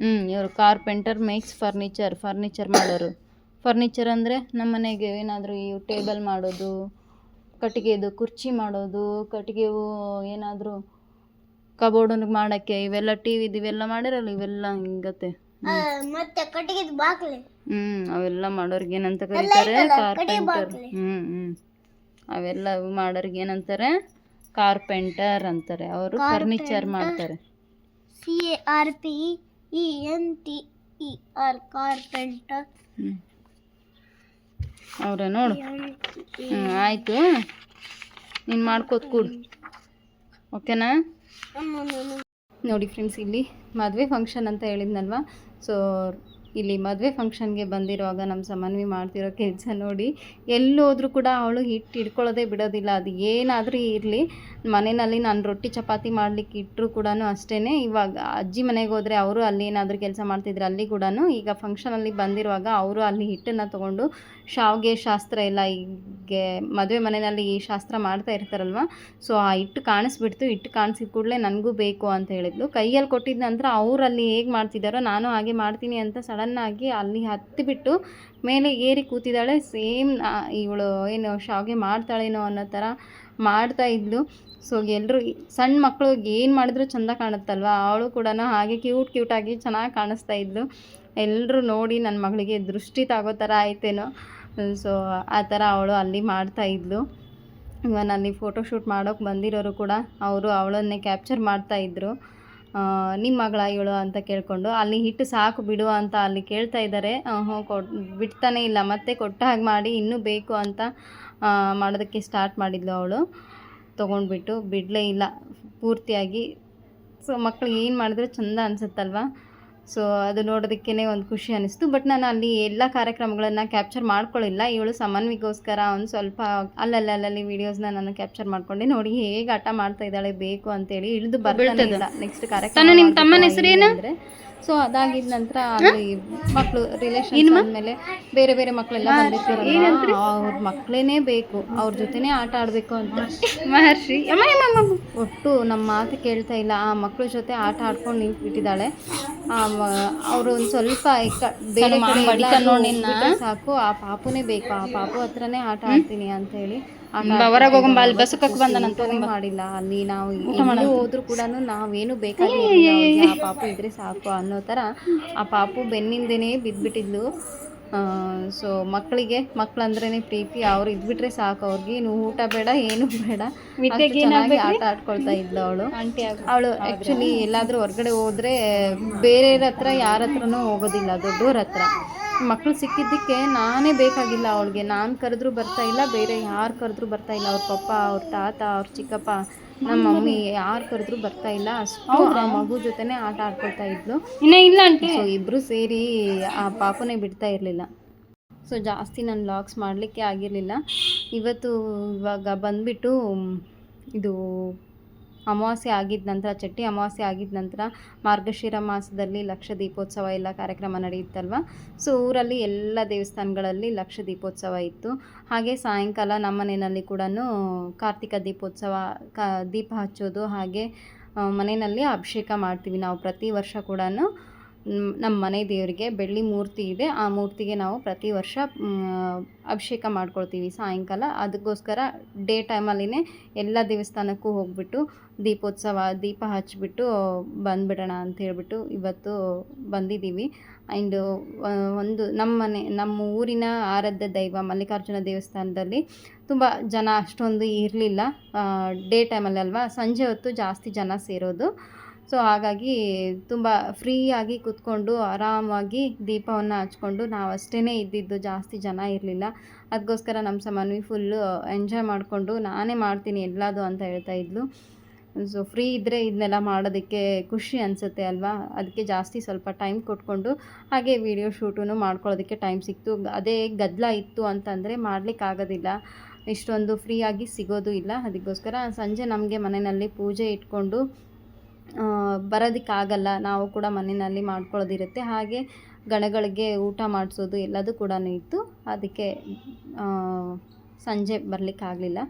ಹ್ಮ್ ಇವರು ಕಾರ್ಪೆಂಟರ್ ಮೇಕ್ಸ್ ಫರ್ನಿಚರ್ ಫರ್ನಿಚರ್ ಮಾಡೋರು. ಫರ್ನಿಚರ್ ಅಂದ್ರೆ ನಮ್ಮ ಮನೆಗೆ ಏನಾದರೂ ಈ ಟೇಬಲ್ ಮಾಡೋದು ಕಟ್ಟಿಗೆದು ಕುರ್ಚಿ ಮಾಡೋದು ಕಟ್ಟಿಗೆವು ಏನಾದ್ರೂ ಕಬೋರ್ಡ್ ಮಾಡಕ್ಕೆ ಇವೆಲ್ಲ ಟಿವಿ ಇವೆಲ್ಲ ಮಾಡಿರಲ್ಲ ಇವೆಲ್ಲ ಹಿಂಗತ್ತೆ ಮತ್ತೆ ಕಟ್ಟಿಗೆದು ಬಾಕ್ಲೆ. ಹ್ಮ್ ಅವೆಲ್ಲ ಮಾಡೋರ್ಗೆ ಏನಂತ ಕರೀತಾರೆ? ಕಾರ್ಪೆಂಟರ್ ಹ್ಮ್ ಹ್ಮ್. ಅವೆಲ್ಲ ಮಾಡೋರ್ಗೆ ಏನಂತಾರೆ? ಕಾರ್ಪೆಂಟರ್ ಅಂತಾರೆ. ಅವರು ಫರ್ನಿಚರ್ ಮಾಡ್ತಾರೆ. C R P E N T E R carpenter ಅವ್ರ ನೋಡು. ಹ್ಮ್ ಆಯ್ತು. ನೀನು ಮಾಡ್ಕೋತ ಕೂಡ. ಓಕೆನಾ? ನೋಡಿ ಫ್ರೆಂಡ್ಸ್ ಇಲ್ಲಿ ಮದುವೆ ಫಂಕ್ಷನ್ ಅಂತ ಹೇಳಿದ್ನಲ್ವಾ? ಸೊ ಇಲ್ಲಿ ಮದುವೆ ಫಂಕ್ಷನ್ಗೆ ಬಂದಿರುವಾಗ ನಮ್ಮ ಸಮನ್ವಿ ಮಾಡ್ತಿರೋ ಕೆಲಸ ನೋಡಿ, ಎಲ್ಲೋದ್ರೂ ಕೂಡ ಅವಳು ಹಿಟ್ಟು ಹಿಡ್ಕೊಳ್ಳೋದೇ ಬಿಡೋದಿಲ್ಲ. ಅದು ಏನಾದರೂ ಇರಲಿ. ಮನೆಯಲ್ಲಿ ನಾನು ರೊಟ್ಟಿ ಚಪಾತಿ ಮಾಡ್ಲಿಕ್ಕೆ ಇಟ್ಟರು ಕೂಡ ಅಷ್ಟೇ ಇವಾಗ ಅಜ್ಜಿ ಮನೆಗೆ ಹೋದರೆ ಅವರು ಅಲ್ಲಿ ಏನಾದರೂ ಕೆಲಸ ಮಾಡ್ತಿದ್ರು ಅಲ್ಲಿ ಕೂಡ ಈಗ ಫಂಕ್ಷನಲ್ಲಿ ಬಂದಿರುವಾಗ ಅವರು ಅಲ್ಲಿ ಹಿಟ್ಟನ್ನು ತೊಗೊಂಡು ಶಾವಿಗೆ ಶಾಸ್ತ್ರ ಎಲ್ಲ ಹೀಗೆ ಮದುವೆ ಮನೆಯಲ್ಲಿ ಈ ಶಾಸ್ತ್ರ ಮಾಡ್ತಾ ಇರ್ತಾರಲ್ವ? ಸೊ ಆ ಹಿಟ್ಟು ಕಾಣಿಸ್ಬಿಡ್ತು. ಹಿಟ್ಟು ಕಾಣಿಸಿದ ಕೂಡಲೇ ನನಗೂ ಬೇಕು ಅಂತ ಹೇಳಿದ್ಲು. ಕೈಯಲ್ಲಿ ಕೊಟ್ಟಿದ್ದ ನಂತರ ಅವರಲ್ಲಿ ಹೇಗೆ ಮಾಡ್ತಿದ್ದಾರೋ, ನಾನು ಹಾಗೆ ಮಾಡ್ತೀನಿ ಅಂತ ಸಡನ್ನಾಗಿ ಅಲ್ಲಿ ಹತ್ತಿಬಿಟ್ಟು ಮೇಲೆ ಏರಿ ಕೂತಿದ್ದಾಳೆ. ಸೇಮ್ ಇವಳು ಏನು ಶಾವಿಗೆ ಮಾಡ್ತಾಳೇನೋ ಅನ್ನೋ ಥರ ಮಾಡ್ತಾ ಇದ್ಲು. ಸೊ ಎಲ್ಲರೂ ಸಣ್ಣ ಮಕ್ಕಳು ಏನು ಮಾಡಿದ್ರು ಚೆಂದ ಕಾಣುತ್ತಲ್ವ? ಅವಳು ಕೂಡ ಹಾಗೆ ಕ್ಯೂಟ್ ಕ್ಯೂಟಾಗಿ ಚೆನ್ನಾಗಿ ಕಾಣಿಸ್ತಾ ಇದ್ಲು. ಎಲ್ಲರೂ ನೋಡಿ ನನ್ನ ಮಗಳಿಗೆ ದೃಷ್ಟಿ ತಾಗೋ ಥರ ಆಯ್ತೇನೋ. ಸೊ, ಆ ಥರ ಅವಳು ಅಲ್ಲಿ ಮಾಡ್ತಾ ಇದ್ಲು. ಇವನ್ ಅಲ್ಲಿ ಫೋಟೋಶೂಟ್ ಮಾಡೋಕೆ ಬಂದಿರೋರು ಕೂಡ, ಅವರು ಅವಳನ್ನೇ ಕ್ಯಾಪ್ಚರ್ ಮಾಡ್ತಾ ಇದ್ರು. ನಿಮ್ಮ ಮಗಳ ಅಂತ ಕೇಳಿಕೊಂಡು, ಅಲ್ಲಿ ಹಿಟ್ಟು ಸಾಕು ಬಿಡು ಅಂತ ಅಲ್ಲಿ ಕೇಳ್ತಾ ಇದ್ದಾರೆ. ಹ್ಞೂ ಕೊಟ್ ಬಿಡ್ತಾನೆ ಇಲ್ಲ, ಮತ್ತೆ ಕೊಟ್ಟ ಹಾಗೆ ಮಾಡಿ ಇನ್ನೂ ಬೇಕು ಅಂತ ಮಾಡೋದಕ್ಕೆ ಸ್ಟಾರ್ಟ್ ಮಾಡಿದ್ಲು ಅವಳು. ತೊಗೊಂಡ್ಬಿಟ್ಟು, ಬಿಡಲೇ ಇಲ್ಲ, ಪೂರ್ತಿಯಾಗಿ. ಸೊ ಮಕ್ಕಳು ಏನು ಮಾಡಿದ್ರೆ ಚಂದ ಅನಿಸುತ್ತಲ್ವ? ಸೊ ಅದು ನೋಡೋದಕ್ಕೇ ಒಂದು ಖುಷಿ ಅನಿಸ್ತು. ಬಟ್ ನಾನು ಅಲ್ಲಿ ಎಲ್ಲ ಕಾರ್ಯಕ್ರಮಗಳನ್ನು ಕ್ಯಾಪ್ಚರ್ ಮಾಡ್ಕೊಳ್ಳಿಲ್ಲ ಇವಳು ಸಮನ್ವಿಗೋಸ್ಕರ ಒಂದು ಸ್ವಲ್ಪ ಅಲ್ಲಲ್ಲಿ ಅಲ್ಲಲ್ಲಿ ವೀಡಿಯೋಸ್ನ ನಾನು ಕ್ಯಾಪ್ಚರ್ ಮಾಡ್ಕೊಂಡೆ. ನೋಡಿ ಹೇಗೆ ಆಟ ಮಾಡ್ತಾ ಇದ್ದಾಳೆ ಬೇಕು ಅಂತೇಳಿ ಇಳಿದು ಬರ್ತಾನೆ ಇಲ್ಲ. ನೆಕ್ಸ್ಟ್ ಕಾರ್ಯಕ್ರಮ ನಿಮ್ಮ ತಮ್ಮನ ಹೆಸರೇನು? ಅಂದರೆ ಸೊ ಅದಾಗಿದ ನಂತರ ಅಲ್ಲಿ ಮಕ್ಕಳು ರಿಲೇಷನ್ ಆದಮೇಲೆ ಬೇರೆ ಬೇರೆ ಮಕ್ಕಳೆಲ್ಲ ಬಂದಿರ್ತಾರಲ್ಲ? ಅವ್ರ ಮಕ್ಕಳೇನೇ ಬೇಕು. ಅವ್ರ ಜೊತೆನೇ ಆಟ ಆಡಬೇಕು ಅಂತ. ಮಹರ್ಷಿ. ಒಟ್ಟು ನಮ್ಮ ಮಾತು ಕೇಳ್ತಾ ಇಲ್ಲ. ಆ ಮಕ್ಕಳ ಜೊತೆ ಆಟ ಆಡ್ಕೊಂಡು ನಿಂತ್ಬಿಟ್ಟಿದ್ದಾಳೆ. ಅವರು ಒಂದು ಸ್ವಲ್ಪ ಬೇರೆ ಕಡೆ ಸಾಕು. ಆ ಪಾಪುನೇ ಬೇಕು. ಆ ಪಾಪು ಹತ್ರನೇ ಆಟ ಆಡ್ತೀನಿ ಅಂತ ಹೇಳಿ. ಹೊರಗೆ ಹೋಗಂಬ ಅಲ್ಲಿ ಬಸಕಕ್ಕೆ ಬಂದನಂತ ಮಾಡಿಲ್ಲ ಅಲ್ಲಿ ನಾವು ಎಲ್ಲಿ ಹೋದ್ರು ಕೂಡ ನಾವೇನು ಬೇಕಾಗಿಲ್ಲ ಆ ಪಾಪು ಇದ್ರೆ ಸಾಕು ಅನ್ನೋ ಥರ ಆ ಪಾಪು ಬೆನ್ನಿಂದನೇ ಬಿದ್ಬಿಟ್ಟಿದ್ಲು ಸೊ ಮಕ್ಕಳಿಗೆ ಮಕ್ಕಳಂದ್ರೇನೆ ಪ್ರೀತಿ ಅವ್ರು ಇದ್ಬಿಟ್ರೆ ಸಾಕು ಅವ್ರಿಗೆ ಏನು ಊಟ ಬೇಡ ಏನು ಬೇಡ ಚೆನ್ನಾಗಿ ಆಟ ಆಡ್ಕೊಳ್ತಾ ಇದ್ಲು ಅವಳು ಅವಳು ಆ್ಯಕ್ಚುಲಿ ಎಲ್ಲಾದ್ರೂ ಹೊರಗಡೆ ಹೋದ್ರೆ ಬೇರೆಯವ್ರ ಹತ್ರ ಯಾರ ಹತ್ರನೂ ಹೋಗೋದಿಲ್ಲ ದೊಡ್ಡವ್ರ ಹತ್ರ ಮಕ್ಕಳು ಸಿಕ್ಕಿದ್ದಕ್ಕೆ ನಾನೇ ಬೇಕಾಗಿಲ್ಲ ಅವಳಿಗೆ. ನಾನು ಕರೆದ್ರೂ ಬರ್ತಾ ಇಲ್ಲ ಬೇರೆ ಯಾರು ಕರೆದ್ರೂ ಬರ್ತಾ ಇಲ್ಲ. ಅವ್ರ ಪಪ್ಪ ಅವ್ರ ತಾತ ಅವ್ರ ಚಿಕ್ಕಪ್ಪ ನಮ್ಮ ಮಮ್ಮಿ ಯಾರು ಕರೆದ್ರೂ ಬರ್ತಾ ಇಲ್ಲ. ಅಷ್ಟು ಆ ಮಗು ಜೊತೆನೆ ಆಟ ಆಡ್ಕೊಳ್ತಾ ಇದ್ಲು. ಇನ್ನೇ ಇಲ್ಲ ಅಂತೆ ಸೊ ಇಬ್ರು ಸೇರಿ ಆ ಪಾಪನೇ ಬಿಡ್ತಾ ಇರಲಿಲ್ಲ. ಸೊ ಜಾಸ್ತಿ ನಾನು ಲಾಕ್ಸ್ ಮಾಡಲಿಕ್ಕೆ ಆಗಿರಲಿಲ್ಲ. ಇವತ್ತು ಇವಾಗ ಬಂದ್ಬಿಟ್ಟು ಇದು ಅಮಾವಾಸ್ಯೆ ಆಗಿದ ನಂತರ, ಚಟ್ಟಿ ಅಮಾವಾಸ್ಯೆ ಆಗಿದ ನಂತರ ಮಾರ್ಗಶಿರ ಮಾಸದಲ್ಲಿ ಲಕ್ಷ ದೀಪೋತ್ಸವ ಎಲ್ಲ ಕಾರ್ಯಕ್ರಮ ನಡೆಯುತ್ತಲ್ವ? ಸೊ, ಊರಲ್ಲಿ ಎಲ್ಲ ದೇವಸ್ಥಾನಗಳಲ್ಲಿ ಲಕ್ಷ ದೀಪೋತ್ಸವ ಇತ್ತು. ಹಾಗೆ ಸಾಯಂಕಾಲ ನಮ್ಮ ಮನೆಯಲ್ಲಿ ಕೂಡ ಕಾರ್ತಿಕ ದೀಪೋತ್ಸವ, ಕ, ದೀಪ ಹಚ್ಚೋದು ಹಾಗೆ ಮನೆಯಲ್ಲಿ ಅಭಿಷೇಕ ಮಾಡ್ತೀವಿ ನಾವು ಪ್ರತಿ ವರ್ಷ ಕೂಡ ನಮ್ಮ ಮನೆ ದೇವರಿಗೆ ಬೆಳ್ಳಿ ಮೂರ್ತಿ ಇದೆ. ಆ ಮೂರ್ತಿಗೆ ನಾವು ಪ್ರತಿ ವರ್ಷ ಅಭಿಷೇಕ ಮಾಡ್ಕೊಳ್ತೀವಿ ಸಾಯಂಕಾಲ. ಅದಕ್ಕೋಸ್ಕರ ಡೇ ಟೈಮಲ್ಲಿನೇ ಎಲ್ಲ ದೇವಸ್ಥಾನಕ್ಕೂ ಹೋಗ್ಬಿಟ್ಟು ದೀಪೋತ್ಸವ, ದೀಪ ಹಚ್ಚಿಬಿಟ್ಟು ಬಂದುಬಿಡೋಣ ಅಂತ ಹೇಳ್ಬಿಟ್ಟು ಇವತ್ತು ಬಂದಿದ್ದೀವಿ. ಆ್ಯಂಡ್ ಒಂದು ನಮ್ಮ ಮನೆ ನಮ್ಮ ಊರಿನ ಆರಾಧ್ಯ ದೈವ ಮಲ್ಲಿಕಾರ್ಜುನ ದೇವಸ್ಥಾನದಲ್ಲಿ ತುಂಬ ಜನ ಅಷ್ಟೊಂದು ಇರಲಿಲ್ಲ. ಡೇ ಟೈಮಲ್ಲಿ ಅಲ್ವಾ? ಸಂಜೆ ಹೊತ್ತು ಜಾಸ್ತಿ ಜನ ಸೇರೋದು. ಸೊ ಹಾಗಾಗಿ ತುಂಬ ಫ್ರೀಯಾಗಿ ಕೂತ್ಕೊಂಡು ಆರಾಮಾಗಿ ದೀಪವನ್ನು ಹಚ್ಕೊಂಡು ನಾವು ಅಷ್ಟೇ ಇದ್ದಿದ್ದು ಜಾಸ್ತಿ ಜನ ಇರಲಿಲ್ಲ. ಅದಕ್ಕೋಸ್ಕರ ನಮ್ಮ ಸಮನ್ವಿ ಫುಲ್ಲು ಎಂಜಾಯ್ ಮಾಡಿಕೊಂಡು ನಾನೇ ಮಾಡ್ತೀನಿ ಎಲ್ಲದು ಅಂತ ಹೇಳ್ತಾ ಇದ್ಲು. ಸೊ ಫ್ರೀ ಇದ್ದರೆ ಇದನ್ನೆಲ್ಲ ಮಾಡೋದಕ್ಕೆ ಖುಷಿ ಅನಿಸುತ್ತೆ ಅಲ್ವಾ? ಅದಕ್ಕೆ ಜಾಸ್ತಿ ಸ್ವಲ್ಪ ಟೈಮ್ ಕೊಟ್ಕೊಂಡು ಹಾಗೆ ವಿಡಿಯೋ ಶೂಟೂ ಮಾಡ್ಕೊಳ್ಳೋದಕ್ಕೆ ಟೈಮ್ ಸಿಕ್ತು. ಅದೇ ಗದ್ದಲ ಇತ್ತು ಅಂತಂದರೆ ಮಾಡಲಿಕ್ಕಾಗೋದಿಲ್ಲ ಇಷ್ಟೊಂದು ಫ್ರೀಯಾಗಿ ಸಿಗೋದು ಇಲ್ಲ. ಅದಕ್ಕೋಸ್ಕರ ಸಂಜೆ ನಮಗೆ ಮನೆಯಲ್ಲಿ ಪೂಜೆ ಇಟ್ಕೊಂಡು ಬರೋದಕ್ಕಾಗಲ್ಲ. ನಾವು ಕೂಡ ಮನೆಯಲ್ಲಿ ಮಾಡ್ಕೊಳ್ಳೋದಿರುತ್ತೆ ಹಾಗೆ ಗಣಗಳಿಗೆ ಊಟ ಮಾಡಿಸೋದು ಎಲ್ಲದೂ ಕೂಡ ಇತ್ತು. ಅದಕ್ಕೆ ಸಂಜೆ ಬರಲಿಕ್ಕಾಗಲಿಲ್ಲ.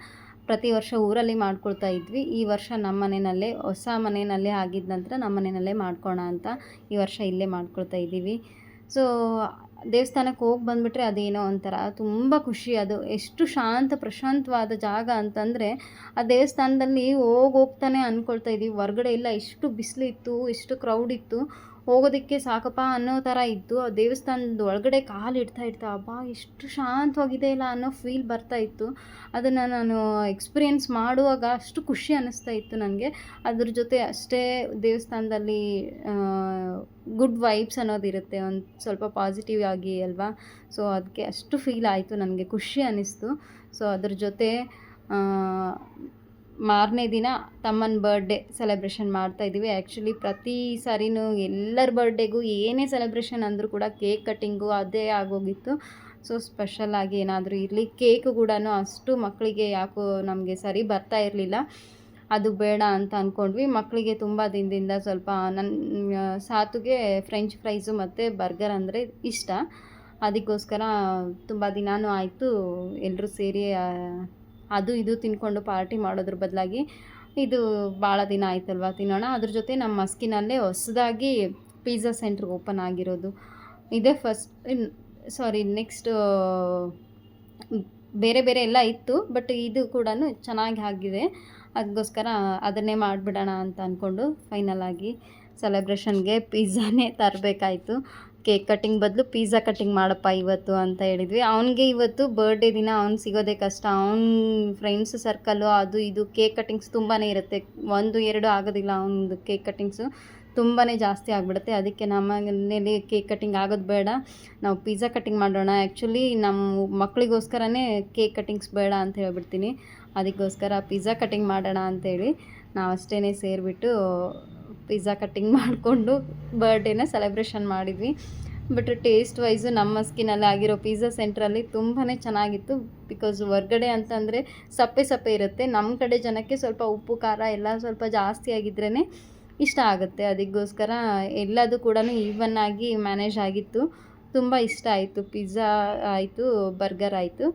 ಪ್ರತಿ ವರ್ಷ ಊರಲ್ಲಿ ಮಾಡ್ಕೊಳ್ತಾ ಇದ್ವಿ. ಈ ವರ್ಷ ನಮ್ಮ ಮನೆಯಲ್ಲೇ, ಹೊಸ ಮನೆಯಲ್ಲೇ ಆಗಿದ್ದ ನಂತರ ನಮ್ಮ ಮನೆಯಲ್ಲೇ ಮಾಡ್ಕೋಣ ಅಂತ ಈ ವರ್ಷ ಇಲ್ಲೇ ಮಾಡ್ಕೊಳ್ತಾ ಇದ್ದೀವಿ. ಸೊ ದೇವಸ್ಥಾನಕ್ಕೆ ಹೋಗಿ ಬಂದುಬಿಟ್ರೆ ಅದೇನೋ ಒಂಥರ. ತುಂಬ ಖುಷಿ ಅದು. ಎಷ್ಟು ಶಾಂತ, ಪ್ರಶಾಂತವಾದ ಜಾಗ ಅಂತಂದರೆ ಆ ದೇವಸ್ಥಾನದಲ್ಲಿ ಹೋಗಿ ಹೋಗ್ತಾನೆ ಅಂದ್ಕೊಳ್ತಾ ಇದ್ದೀವಿ ಹೊರ್ಗಡೆ ಎಲ್ಲ ಎಷ್ಟು ಬಿಸಿಲಿತ್ತು, ಎಷ್ಟು ಕ್ರೌಡ್ ಇತ್ತು. ಹೋಗೋದಕ್ಕೆ ಸಾಕಪ್ಪ ಅನ್ನೋ ಥರ ಇತ್ತು. ಆ ದೇವಸ್ಥಾನದ ಒಳಗಡೆ ಕಾಲು ಇಡ್ತಾ ಇಡ್ತಾ, ಅಬ್ಬಾ ಎಷ್ಟು ಶಾಂತವಾಗಿದೆ ಇಲ್ಲ ಅನ್ನೋ ಫೀಲ್ ಬರ್ತಾ ಇತ್ತು. ಅದನ್ನು ನಾನು ಎಕ್ಸ್ಪೀರಿಯೆನ್ಸ್ ಮಾಡುವಾಗ ಅಷ್ಟು ಖುಷಿ ಅನ್ನಿಸ್ತಾ ಇತ್ತು ನನಗೆ ಅದ್ರ ಜೊತೆ ಅಷ್ಟೇ ದೇವಸ್ಥಾನದಲ್ಲಿ ಗುಡ್ ವೈಬ್ಸ್ ಅನ್ನೋದಿರುತ್ತೆ ಒಂದು ಸ್ವಲ್ಪ ಪಾಸಿಟಿವ್ ಆಗಿ ಅಲ್ವಾ? ಸೊ ಅದಕ್ಕೆ ಅಷ್ಟು ಫೀಲ್ ಆಯಿತು. ನನಗೆ ಖುಷಿ ಅನ್ನಿಸ್ತು. ಸೊ ಅದ್ರ ಜೊತೆ ಮಾರನೇ ದಿನ ತಮ್ಮನ ಬರ್ಡೇ ಸೆಲೆಬ್ರೇಷನ್ ಮಾಡ್ತಾ ಇದ್ದೀವಿ. ಆ್ಯಕ್ಚುಲಿ ಪ್ರತಿ ಸಾರಿನೂ ಎಲ್ಲರ ಬರ್ಡೇಗೂ ಏನೇ ಸೆಲೆಬ್ರೇಷನ್ ಅಂದರೂ ಕೂಡ ಕೇಕ್ ಕಟ್ಟಿಂಗು ಅದೇ ಆಗೋಗಿತ್ತು. ಸೊ ಸ್ಪೆಷಲಾಗಿ ಏನಾದರೂ ಇರಲಿ. ಕೇಕು ಕೂಡ ಅಷ್ಟು ಮಕ್ಕಳಿಗೆ ಯಾಕೋ ನಮಗೆ ಸರಿ ಬರ್ತಾ ಇರಲಿಲ್ಲ. ಅದು ಬೇಡ ಅಂತ ಅಂದ್ಕೊಂಡ್ವಿ ಮಕ್ಕಳಿಗೆ ತುಂಬ ದಿನದಿಂದ ಸ್ವಲ್ಪ ನನ್ನ ಸಾತುಗೆ ಫ್ರೆಂಚ್ ಫ್ರೈಸು ಮತ್ತು ಬರ್ಗರ್ ಅಂದರೆ ಇಷ್ಟ. ಅದಕ್ಕೋಸ್ಕರ ತುಂಬ ದಿನಾನು ಆಯಿತು. ಎಲ್ಲರೂ ಸೇರಿ ಅದು ಇದು ತಿನ್ಕೊಂಡು ಪಾರ್ಟಿ ಮಾಡೋದ್ರ ಬದಲಾಗಿ ಇದು ಭಾಳ ದಿನ ಆಯ್ತಲ್ವ ತಿನ್ನೋಣ. ಅದ್ರ ಜೊತೆ ನಮ್ಮ ಮಸ್ಕಿನಲ್ಲೇ ಹೊಸದಾಗಿ ಪಿಜ್ಜಾ ಸೆಂಟ್ರ್ ಓಪನ್ ಆಗಿರೋದು. ಇದೇ ಫಸ್ಟ್ ಸಾರಿ, ನೆಕ್ಸ್ಟ್, ಬೇರೆ ಬೇರೆ ಎಲ್ಲ ಇತ್ತು, ಬಟ್ ಇದು ಕೂಡ ಚೆನ್ನಾಗಿ ಆಗಿದೆ. ಅದಕ್ಕೋಸ್ಕರ ಅದನ್ನೇ ಮಾಡಿಬಿಡೋಣ ಅಂತ ಅಂದ್ಕೊಂಡು ಫೈನಲ್ ಆಗಿ ಸೆಲೆಬ್ರೇಷನ್ಗೆ ಪಿಜ್ಜಾನೇ ತರಬೇಕಾಯ್ತು. ಕೇಕ್ ಕಟ್ಟಿಂಗ್ ಬದಲು ಪಿಜ್ಜಾ ಕಟಿಂಗ್ ಮಾಡಪ್ಪ ಇವತ್ತು ಅಂತ ಹೇಳಿದ್ವಿ. ಅವನಿಗೆ ಇವತ್ತು ಬರ್ಡೇ ದಿನ, ಅವ್ನು ಸಿಗೋದೇ ಕಷ್ಟ. ಅವ್ನ ಫ್ರೆಂಡ್ಸ್ ಸರ್ಕಲ್ಲು ಅದು ಇದು, ಕೇಕ್ ಕಟ್ಟಿಂಗ್ಸ್ ತುಂಬಾ ಇರುತ್ತೆ. ಒಂದು, ಎರಡು ಆಗೋದಿಲ್ಲ ಅವನದು ಕೇಕ್ ಕಟ್ಟಿಂಗ್ಸು ತುಂಬಾ ಜಾಸ್ತಿ ಆಗಿಬಿಡುತ್ತೆ. ಅದಕ್ಕೆ ನಮ್ಮ ಮನೇಲಿ ಕೇಕ್ ಕಟ್ಟಿಂಗ್ ಆಗೋದು ಬೇಡ. ನಾವು ಪಿಜ್ಜಾ ಕಟ್ಟಿಂಗ್ ಮಾಡೋಣ. ಆ್ಯಕ್ಚುಲಿ ನಮ್ಮ ಮಕ್ಕಳಿಗೋಸ್ಕರನೇ ಕೇಕ್ ಕಟ್ಟಿಂಗ್ಸ್ ಬೇಡ ಅಂತ ಹೇಳ್ಬಿಡ್ತೀನಿ. ಅದಕ್ಕೋಸ್ಕರ ಪಿಜ್ಜಾ ಕಟಿಂಗ್ ಮಾಡೋಣ ಅಂತೇಳಿ ನಾವು ಅಷ್ಟೇ ಸೇರಿಬಿಟ್ಟು ಪಿಜ್ಜಾ ಕಟ್ಟಿಂಗ್ ಮಾಡಿಕೊಂಡು ಬರ್ಡೇನ ಸೆಲೆಬ್ರೇಷನ್ ಮಾಡಿದ್ವಿ. ಬಟ್ ಟೇಸ್ಟ್ ವೈಸು ನಮ್ಮ ಸ್ಕಿನಲ್ಲಿ ಆಗಿರೋ ಪಿಜ್ಜಾ ಸೆಂಟ್ರಲ್ಲಿ ತುಂಬಾ ಚೆನ್ನಾಗಿತ್ತು. ಬಿಕಾಸ್ ಹೊರ್ಗಡೆ ಅಂತಂದರೆ ಸಪ್ಪೆ ಸಪ್ಪೆ ಇರುತ್ತೆ. ನಮ್ಮ ಕಡೆ ಜನಕ್ಕೆ ಸ್ವಲ್ಪ ಉಪ್ಪು, ಖಾರ ಎಲ್ಲ ಸ್ವಲ್ಪ ಜಾಸ್ತಿ ಆಗಿದ್ರೇ ಇಷ್ಟ ಆಗುತ್ತೆ. ಅದಕ್ಕೋಸ್ಕರ ಎಲ್ಲದೂ ಕೂಡ ಈವನ್ ಆಗಿ ಮ್ಯಾನೇಜ್ ಆಗಿತ್ತು. ತುಂಬ ಇಷ್ಟ ಆಯಿತು. ಪಿಜ್ಜಾ ಆಯಿತು ಬರ್ಗರ್ ಆಯಿತು.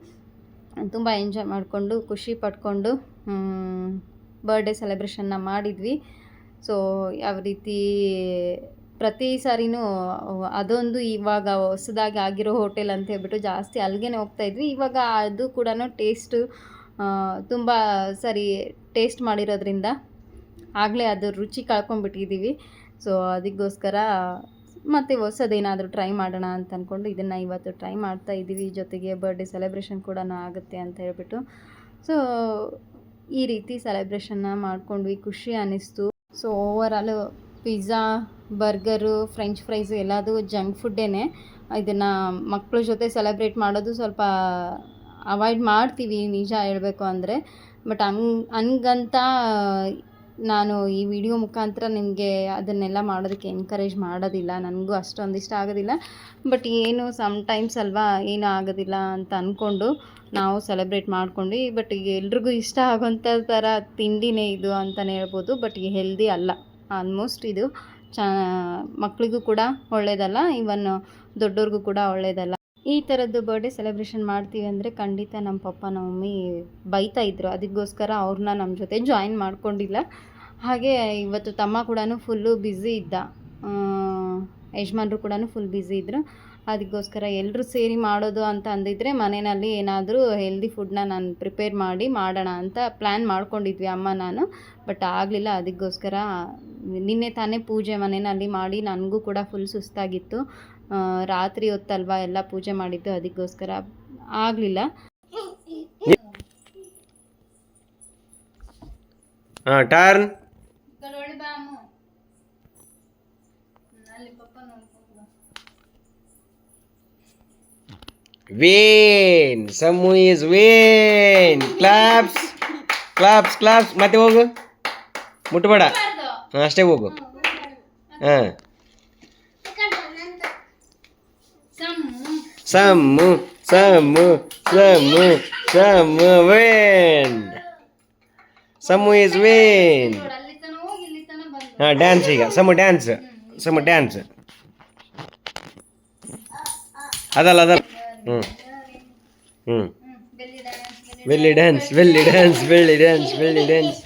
ತುಂಬ ಎಂಜಾಯ್ ಮಾಡಿಕೊಂಡು, ಖುಷಿ ಪಟ್ಕೊಂಡು ಬರ್ಡೇ ಸೆಲೆಬ್ರೇಷನ್ನ ಮಾಡಿದ್ವಿ. ಸೊ ಯಾವ ರೀತಿ ಪ್ರತಿ ಸಾರಿನೂ ಅದೊಂದು ಇವಾಗ ಹೊಸದಾಗಿ ಆಗಿರೋ ಹೋಟೆಲ್ ಅಂತ ಹೇಳ್ಬಿಟ್ಟು ಜಾಸ್ತಿ ಅಲ್ಲಿಗೆ ಹೋಗ್ತಾ ಇದ್ವಿ. ಇವಾಗ ಅದು ಕೂಡ ಟೇಸ್ಟು ತುಂಬ ಸರಿ ಟೇಸ್ಟ್ ಮಾಡಿರೋದ್ರಿಂದ ಆಗಲೇ ಅದು ರುಚಿ ಕಳ್ಕೊಂಡ್ಬಿಟ್ಟಿದ್ದೀವಿ ಸೊ ಅದಕ್ಕೋಸ್ಕರ ಮತ್ತು ಹೊಸದೇನಾದರೂ ಟ್ರೈ ಮಾಡೋಣ ಅಂತ ಅಂದ್ಕೊಂಡು ಇದನ್ನು ಇವತ್ತು ಟ್ರೈ ಮಾಡ್ತಾ ಇದ್ದೀವಿ. ಜೊತೆಗೆ ಬರ್ಡೇ ಸೆಲೆಬ್ರೇಷನ್ ಕೂಡ ಆಗುತ್ತೆ ಅಂತ ಹೇಳ್ಬಿಟ್ಟು. ಸೊ ಈ ರೀತಿ ಸೆಲೆಬ್ರೇಷನ್ನ ಮಾಡ್ಕೊಂಡ್ವಿ. ಖುಷಿ ಅನ್ನಿಸ್ತು so overall pizza burger French fries ಎಲ್ಲದು ಜಂಕ್ ಫುಡ್ಡೇ ಇದನ್ನು ಮಕ್ಕಳ ಜೊತೆ ಸೆಲೆಬ್ರೇಟ್ ಮಾಡೋದು ಸ್ವಲ್ಪ ಅವಾಯ್ಡ್ ಮಾಡ್ತೀವಿ, ನಿಜ ಹೇಳಬೇಕು ಅಂದರೆ. ಬಟ್ ಹಂಗ್, ಹಂಗಂತ ನಾನು ಈ ವಿಡಿಯೋ ಮುಖಾಂತರ ನಿಮಗೆ ಅದನ್ನೆಲ್ಲ ಮಾಡೋದಕ್ಕೆ ಎನ್ಕರೇಜ್ ಮಾಡೋದಿಲ್ಲ. ನನಗೂ ಅಷ್ಟೊಂದು ಇಷ್ಟ ಆಗೋದಿಲ್ಲ. ಬಟ್ ಏನು ಸಮ್ಟೈಮ್ಸ್ ಅಲ್ವಾ, ಏನೂ ಆಗೋದಿಲ್ಲ ಅಂತ ಅಂದ್ಕೊಂಡು ನಾವು ಸೆಲೆಬ್ರೇಟ್ ಮಾಡ್ಕೊಂಡು ಬಟ್ ಈಗ ಎಲ್ರಿಗೂ ಇಷ್ಟ ಆಗೋಂಥ ಥರ ತಿಂಡಿನೇ ಇದು ಅಂತಲೇ ಹೇಳ್ಬೋದು. ಬಟ್ ಈ ಹೆಲ್ದಿ ಅಲ್ಲ. ಆಲ್ಮೋಸ್ಟ್ ಇದು ಚ ಮಕ್ಕಳಿಗೂ ಕೂಡ ಒಳ್ಳೆಯದಲ್ಲ ಇವನ್ ದೊಡ್ಡವ್ರಿಗೂ ಕೂಡ ಒಳ್ಳೆಯದಲ್ಲ ಈ ಥರದ್ದು ಬರ್ಡೇ ಸೆಲೆಬ್ರೇಷನ್ ಮಾಡ್ತೀವಿ ಅಂದರೆ ಖಂಡಿತ ನಮ್ಮ ಪಪ್ಪ, ನಮ್ಮ ಮಮ್ಮಿ ಬೈತಾ ಇದ್ರು. ಅದಕ್ಕೋಸ್ಕರ ಅವ್ರನ್ನ ನಮ್ಮ ಜೊತೆ ಜಾಯಿನ್ ಮಾಡ್ಕೊಂಡಿಲ್ಲ. ಹಾಗೆ ಇವತ್ತು ತಮ್ಮ ಕೂಡ ಫುಲ್ಲು ಬ್ಯುಸಿ ಇದ್ದ. ಯಜಮಾನ್ರು ಕೂಡ ಫುಲ್ ಬ್ಯುಸಿ ಇದ್ದರು ಅದಕ್ಕೋಸ್ಕರ ಎಲ್ಲರೂ ಸೇರಿ ಮಾಡೋದು ಅಂತ ಅಂದಿದ್ರೆ ಮನೆಯಲ್ಲಿ ಏನಾದರೂ ಹೆಲ್ದಿ ಫುಡ್ನ ನಾನು ಪ್ರಿಪೇರ್ ಮಾಡಿ ಮಾಡೋಣ ಅಂತ ಪ್ಲ್ಯಾನ್ ಮಾಡ್ಕೊಂಡಿದ್ವಿ ಅಮ್ಮ, ನಾನು. ಬಟ್ ಆಗಲಿಲ್ಲ, ಅದಕ್ಕೋಸ್ಕರ ನಿನ್ನೆ ತಾನೇ ಪೂಜೆ ಮನೆಯಲ್ಲಿ ಮಾಡಿ ನನಗೂ ಕೂಡ ಫುಲ್ ಸುಸ್ತಾಗಿತ್ತು. ರಾತ್ರಿ ಹೊತ್ತಲ್ವಾ ಎಲ್ಲ ಪೂಜೆ ಮಾಡಿದ್ದು, ಅದಕ್ಕೋಸ್ಕರ ಆಗಲಿಲ್ಲ. Turn one Samu is one claps claps claps ಮತ್ತೆ ಹೋಗು. ಮುಟ್ಬೇಡ. ಹಾಂ ಅಷ್ಟೇ ಹೋಗು. ಹಾಂ Sammu. Sammu Sammu Sammu one Samu is one ಹಾಂ ಡ್ಯಾನ್ಸ್ ಈಗ. ಸಮ ಡ್ಯಾನ್ಸ್ ಸಮ ಡ್ಯಾನ್ಸ್ ಅದಲ್ಲ ಅದಲ್ಲ. ಹ್ಞೂ ಹ್ಞೂ ಬೆಳ್ಳಿ dance belly dance belly dance belly dance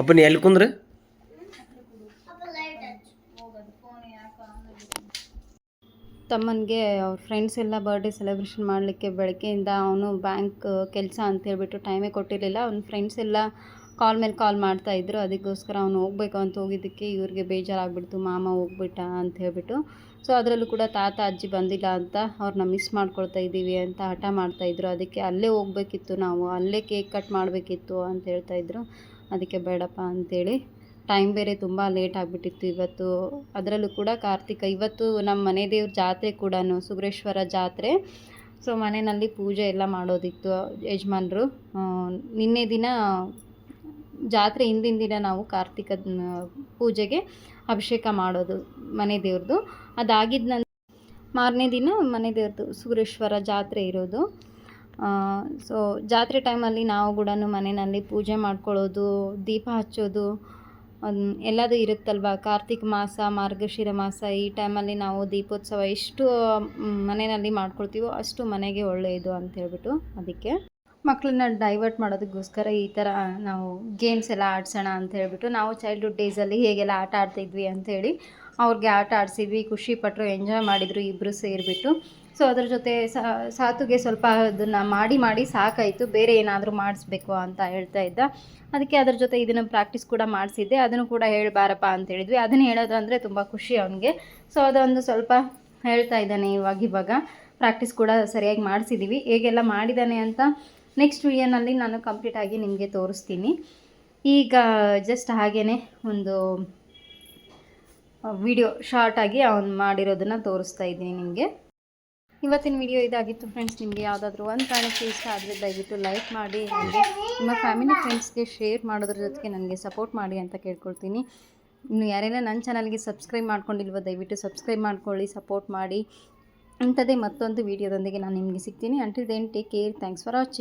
ಅಪ್ಪ ನೀ ಎಲ್ಲಿ ಕುಂದ್ರೆ? ತಮ್ಮನಿಗೆ ಅವ್ರ ಫ್ರೆಂಡ್ಸ್ ಎಲ್ಲ ಬರ್ಡೇ ಸೆಲೆಬ್ರೇಷನ್ ಮಾಡಲಿಕ್ಕೆ ಬೆಳಗ್ಗೆಯಿಂದ ಅವನು ಬ್ಯಾಂಕ್ ಕೆಲಸ ಅಂತ ಹೇಳ್ಬಿಟ್ಟು ಟೈಮೇ ಕೊಟ್ಟಿರಲಿಲ್ಲ. ಅವ್ನ ಫ್ರೆಂಡ್ಸ್ ಎಲ್ಲ ಕಾಲ್ ಮೇಲೆ ಕಾಲ್ ಮಾಡ್ತಾ ಇದ್ರು. ಅದಕ್ಕೋಸ್ಕರ ಅವನು ಹೋಗ್ಬೇಕು ಅಂತ ಹೋಗಿದ್ದಕ್ಕೆ ಇವ್ರಿಗೆ ಬೇಜಾರಾಗ್ಬಿಡ್ತು. ಮಾಮ ಹೋಗ್ಬಿಟ್ಟ ಅಂತ ಹೇಳ್ಬಿಟ್ಟು. ಸೊ ಅದರಲ್ಲೂ ಕೂಡ ತಾತ, ಅಜ್ಜಿ ಬಂದಿಲ್ಲ ಅಂತ ಅವ್ರನ್ನ ಮಿಸ್ ಮಾಡ್ಕೊಳ್ತಾ ಇದ್ದೀವಿ ಅಂತ ಹಠ ಮಾಡ್ತಾಯಿದ್ರು ಅದಕ್ಕೆ ಅಲ್ಲೇ ಹೋಗ್ಬೇಕಿತ್ತು ನಾವು. ಅಲ್ಲೇ ಕೇಕ್ ಕಟ್ ಮಾಡಬೇಕಿತ್ತು ಅಂತ ಹೇಳ್ತಾಯಿದ್ರು ಅದಕ್ಕೆ ಬೇಡಪ್ಪ ಅಂತೇಳಿ ಟೈಮ್ ಬೇರೆ ತುಂಬ ಲೇಟ್ ಆಗಿಬಿಟ್ಟಿತ್ತು ಇವತ್ತು. ಅದರಲ್ಲೂ ಕೂಡ ಕಾರ್ತಿಕ, ಇವತ್ತು ನಮ್ಮ ಮನೆ ದೇವ್ರ ಜಾತ್ರೆ ಕೂಡ ಸುಗ್ರೇಶ್ವರ ಜಾತ್ರೆ. ಸೊ ಮನೆಯಲ್ಲಿ ಪೂಜೆ ಎಲ್ಲ ಮಾಡೋದಿತ್ತು ಯಜಮಾನ್ರು. ನಿನ್ನೆ ದಿನ ಜಾತ್ರೆ ಹಿಂದಿನ ದಿನ ನಾವು ಕಾರ್ತಿಕ ಪೂಜೆಗೆ ಅಭಿಷೇಕ ಮಾಡೋದು ಮನೆ ದೇವ್ರದ್ದು ಅದಾಗಿದ್ದ ನಂತರ ಮಾರನೇ ದಿನ ಮನೆ ದೇವ್ರದ್ದು ಸುರೇಶ್ವರ ಜಾತ್ರೆ ಇರೋದು. ಸೊ, ಜಾತ್ರೆ ಟೈಮಲ್ಲಿ ನಾವು ಕೂಡ ಮನೆಯಲ್ಲಿ ಪೂಜೆ ಮಾಡ್ಕೊಳ್ಳೋದು, ದೀಪ ಹಚ್ಚೋದು ಎಲ್ಲದೂ ಇರುತ್ತಲ್ವ? ಕಾರ್ತಿಕ ಮಾಸ, ಮಾರ್ಗಶಿರ ಮಾಸ, ಈ ಟೈಮಲ್ಲಿ ನಾವು ದೀಪೋತ್ಸವ ಎಷ್ಟು ಮನೆಯಲ್ಲಿ ಮಾಡ್ಕೊಳ್ತೀವೋ ಅಷ್ಟು ಮನೆಗೆ ಒಳ್ಳೆಯದು ಅಂತ ಹೇಳ್ಬಿಟ್ಟು ಅದಕ್ಕೆ ಮಕ್ಕಳನ್ನ ಡೈವರ್ಟ್ ಮಾಡೋದಕ್ಕೋಸ್ಕರ ಈ ಥರ ನಾವು ಗೇಮ್ಸ್ ಎಲ್ಲ ಆಡ್ಸೋಣ ಅಂತ ಹೇಳ್ಬಿಟ್ಟು ನಾವು ಚೈಲ್ಡ್ಹುಡ್ ಡೇಸಲ್ಲಿ ಹೇಗೆಲ್ಲ ಆಟ ಆಡ್ತಿದ್ವಿ ಅಂಥೇಳಿ ಅವ್ರಿಗೆ ಆಟ ಆಡಿಸಿದ್ವಿ, ಖುಷಿ ಪಟ್ಟರು ಎಂಜಾಯ್ ಮಾಡಿದರು ಇಬ್ಬರು ಸೇರಿಬಿಟ್ಟು. ಸೊ ಅದ್ರ ಜೊತೆ ಸಾತುಗೆ ಸ್ವಲ್ಪ ಅದನ್ನು ಮಾಡಿ ಮಾಡಿ ಸಾಕಾಯಿತು. ಬೇರೆ ಏನಾದರೂ ಮಾಡಿಸ್ಬೇಕು ಅಂತ ಹೇಳ್ತಾ ಇದ್ದ. ಅದಕ್ಕೆ ಅದ್ರ ಜೊತೆ ಇದನ್ನು ಪ್ರಾಕ್ಟೀಸ್ ಕೂಡ ಮಾಡಿಸಿದ್ದೆ. ಅದನ್ನು ಕೂಡ ಹೇಳಬಾರಪ್ಪ ಅಂತ ಹೇಳಿದ್ವಿ. ಅದನ್ನು ಹೇಳೋದು ಅಂದರೆ ತುಂಬ ಖುಷಿ ಅವನಿಗೆ. ಸೊ ಅದೊಂದು ಸ್ವಲ್ಪ ಹೇಳ್ತಾ ಇದ್ದಾನೆ ಇವಾಗ ಇವಾಗ. ಪ್ರಾಕ್ಟೀಸ್ ಕೂಡ ಸರಿಯಾಗಿ ಮಾಡಿಸಿದ್ದೀವಿ ಹೇಗೆಲ್ಲ ಮಾಡಿದ್ದಾನೆ ಅಂತ ನೆಕ್ಸ್ಟ್ ವಿಡಿಯೋನಲ್ಲಿ ನಾನು ಕಂಪ್ಲೀಟಾಗಿ ನಿಮಗೆ ತೋರಿಸ್ತೀನಿ. ಈಗ ಜಸ್ಟ್ ಹಾಗೇ ಒಂದು ವಿಡಿಯೋ ಶಾರ್ಟಾಗಿ ಅವ್ನು ಮಾಡಿರೋದನ್ನು ತೋರಿಸ್ತಾ ಇದ್ದೀನಿ ನಿಮಗೆ. ಇವತ್ತಿನ ವಿಡಿಯೋ ಇದಾಗಿತ್ತು ಫ್ರೆಂಡ್ಸ್ ನಿಮಗೆ ಯಾವುದಾದ್ರೂ ಒಂದು ಕಾರಣಕ್ಕೆ ಇಷ್ಟ ಆದರೆ ದಯವಿಟ್ಟು ಲೈಕ್ ಮಾಡಿ ಹಾಗೆ ನಿಮ್ಮ ಫ್ಯಾಮಿಲಿ ಫ್ರೆಂಡ್ಸ್ಗೆ ಶೇರ್ ಮಾಡೋದ್ರ ಜೊತೆಗೆ ನನಗೆ ಸಪೋರ್ಟ್ ಮಾಡಿ ಅಂತ ಕೇಳ್ಕೊಳ್ತೀನಿ. ಇನ್ನು ಯಾರೆಲ್ಲ ನನ್ನ ಚಾನಲ್ಗೆ ಸಬ್ಸ್ಕ್ರೈಬ್ ಮಾಡ್ಕೊಂಡಿಲ್ವೋ, ದಯವಿಟ್ಟು ಸಬ್ಸ್ಕ್ರೈಬ್ ಮಾಡ್ಕೊಳ್ಳಿ ಸಪೋರ್ಟ್ ಮಾಡಿ. ಅಂಥದ್ದೇ ಮತ್ತೊಂದು ವಿಡಿಯೋದೊಂದಿಗೆ ನಾನು ನಿಮಗೆ ಸಿಗ್ತೀನಿ. Until then take care thanks for watching